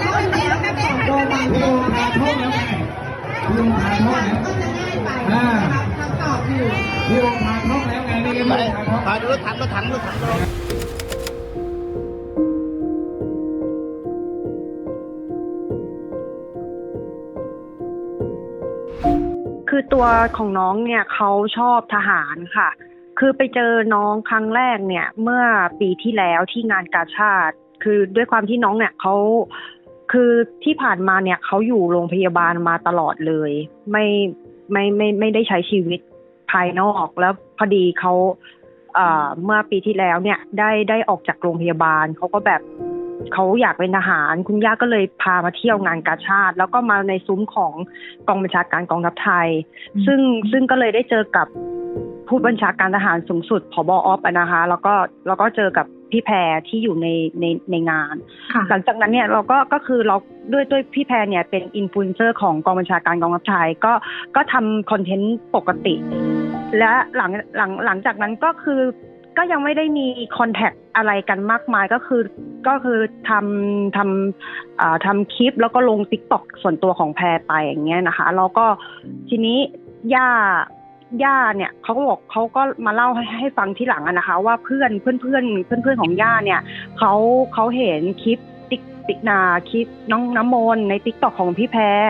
แล้วแม่แม่โดนพี่โอทานโทษแล้วไงพี่โอทานโทษแล้วก็จะง่ายไปนะครับคำตอบอยู่พี่โอทาโทษแล้วไงนี่ไปพี่โอทาดูรถถังรถถังรถถังคือตัวของน้องเนี่ยเขาชอบทหารค่ะ คือไปเจอน้องครั้งแรกเนี่ย เมื่อปีที่แล้วที่งานกาชาติ คือด้วยความที่น้องเนี่ยเขา คือที่ผ่านมาเนี่ยเขาอยู่โรงพยาบาลมาตลอดเลย ไม่ไม่ไม่ไม่ได้ใช้ชีวิตภายนอกแล้วพอดีเขาเอ่อเมื่อปีที่แล้วเนี่ยได้ได้ออกจากโรงพยาบาลเขาก็แบบเขาอยากเป็นทหาร คุณย่าก็เลยพามาเที่ยวงานกาชาติ แล้วก็มาในซุ้มของกองบัญชาการกองทัพไทย ซึ่งซึ่งก็เลยได้เจอกับ ผู้บัญชาการทหารสูงสุดผบออฟอะนะคะ แล้วก็แล้วก็เจอกับพี่แพรที่อยู่ในในในงานค่ะหลังจากนั้นเนี่ยเราก็ก็คือเราด้วยด้วยพี่แพรเนี่ยเป็นอินฟลูเอนเซอร์ของกองบัญชาการกองทัพไทยก็ก็ทำคอนเทนต์ปกติ และหลังหลังหลังจากนั้นก็คือก็ยังไม่ได้มีคอนแทคอะไรกันมากมายก็คือก็คือทำทำอ่าทำคลิปแล้วก็ลงติ๊กต็อกส่วนตัวของแพรไปอย่างเงี้ยนะคะ แล้วก็ทีนี้ย่า ย่าเนี่ยเขาก็บอกเขาก็มาเล่าให้ให้ฟังที่หลังอะนะคะ ว่าเพื่อนเพื่อนเพื่อนเพื่อนเพื่อนของย่าเนี่ยเขาเขาเห็นคลิปติ๊กติ๊กนาคลิปน้องน้ำมนต์ในติ๊กต็อกของพี่แพร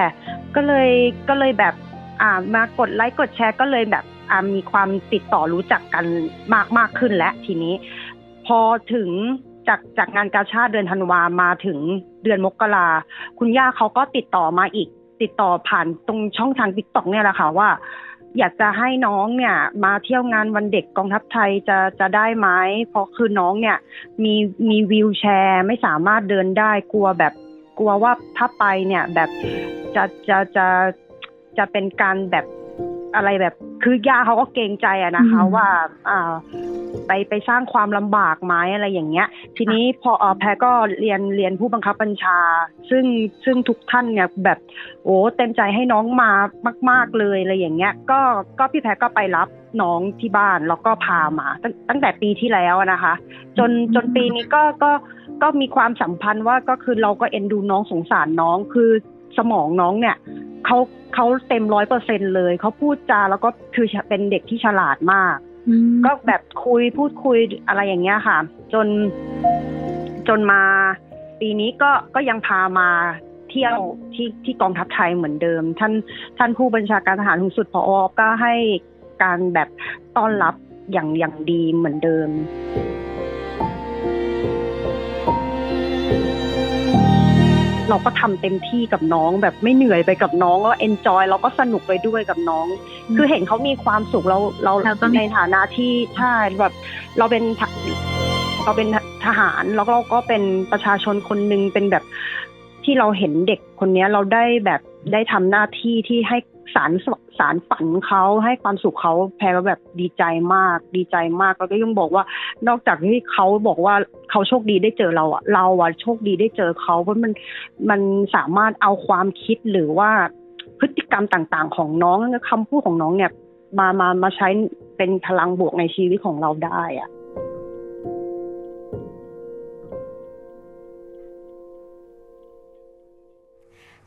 ก็เลยก็เลยแบบอ่ามากดไลค์กดแชร์ก็เลยแบบอ่ามีความติดต่อรู้จักกันมากมากขึ้นแล้วทีนี้ พอถึงจากจากงานกาชาติเดือนธันวามาถึงเดือนมกราคุณย่าเขาก็ติดต่อมาอีก ติดต่อผ่านตรงช่องทางติ๊กต็อกเนี่ยแหละค่ะว่า อยากจะให้น้องเนี่ยมาเที่ยวงานวันเด็กกองทัพไทยจะจะได้ไหมเพราะคือน้องเนี่ยมีมีวีลแชร์ไม่สามารถเดินได้กลัวแบบกลัวว่าถ้าไปเนี่ยแบบจะจะจะจะเป็นการแบบอะไรแบบคือย่าเขาก็เกรงใจอะนะคะอืมว่าอ่า ไปไปสร้างความลำบากไหมอะไรอย่างเงี้ย ทีนี้พอเอ่อแพรก็เรียนเรียนผู้บังคับบัญชา ซึ่งซึ่งทุกท่านเนี่ยแบบโอ้เต็มใจให้น้องมามาก ๆเลยอะไรอย่างเงี้ย ก็ก็พี่แพรก็ไปรับน้องที่บ้านแล้วก็พามา ตั้งตั้งแต่ปีที่แล้วอะนะคะ จนจนปีนี้ก็ก็ก็มีความสัมพันธ์ว่าก็คือเราก็เอ็นดูน้องสงสารน้องคือสมองน้องเนี่ยเขาเขาเต็มร้อยเปอร์เซ็นเลยเขาพูดจาแล้วก็คือเป็นเด็กที่ฉลาดมากอืม ก็แบบคุยพูดคุยอะไรอย่างเงี้ยค่ะ จนจนมาปีนี้ก็ก็ยังพามาเที่ยวที่ที่กองทัพไทยเหมือนเดิม ท่านท่านผู้บัญชาการทหารสูงสุดพออก็ให้การแบบต้อนรับอย่างอย่างดีเหมือนเดิม เราก็ทำเต็มที่กับน้องแบบไม่เหนื่อยไปกับน้องก็เอนจอยเราก็สนุกไปด้วยกับน้อง คือเห็นเขามีความสุขเราเราเราก็มีในฐานะที่ใช่แบบเราเป็นทหเราเป็นทหารแล้วเราก็เป็นประชาชนคนหนึ่งเป็นแบบ ที่เราเห็นเด็กคนนี้เราได้แบบได้ทำหน้าที่ที่ให้สารสารฝันเขาให้ความสุขเขาแพรก็แบบดีใจมาก ดีใจมากแล้วก็ยังบอกว่านอกจากที่เขาบอกว่าเขาโชคดีได้เจอเราอะเราอะโชคดีได้เจอเขาเพราะมันมันสามารถเอาความคิดหรือว่าพฤติกรรมต่างๆ ของน้องคำพูดของน้องเนี่ย มามามาใช้เป็นพลังบวกในชีวิตของเราได้อะ